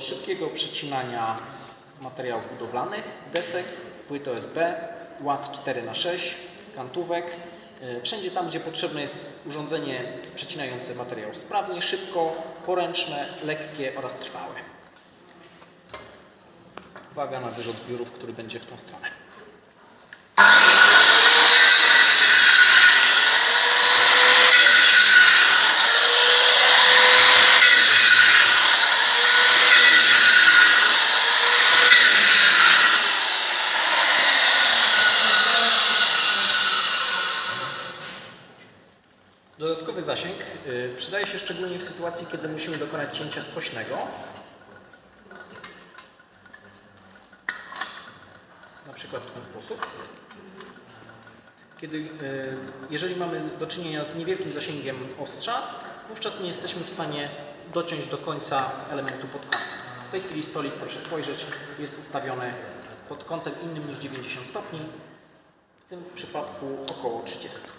szybkiego przecinania materiałów budowlanych, desek, płyt OSB, ład 4 na 6 kantówek. E, Wszędzie tam, gdzie potrzebne jest urządzenie przecinające materiał sprawnie, szybko, poręczne, lekkie oraz trwałe. Uwaga na wyrzut biurów, który będzie w tą stronę. Dodatkowy zasięg y, przydaje się szczególnie w sytuacji, kiedy musimy dokonać cięcia skośnego. Na przykład w ten sposób. Kiedy, y, jeżeli mamy do czynienia z niewielkim zasięgiem ostrza, wówczas nie jesteśmy w stanie dociąć do końca elementu pod kątem. W tej chwili stolik, proszę spojrzeć, jest ustawiony pod kątem innym niż 90 stopni, w tym przypadku około 30.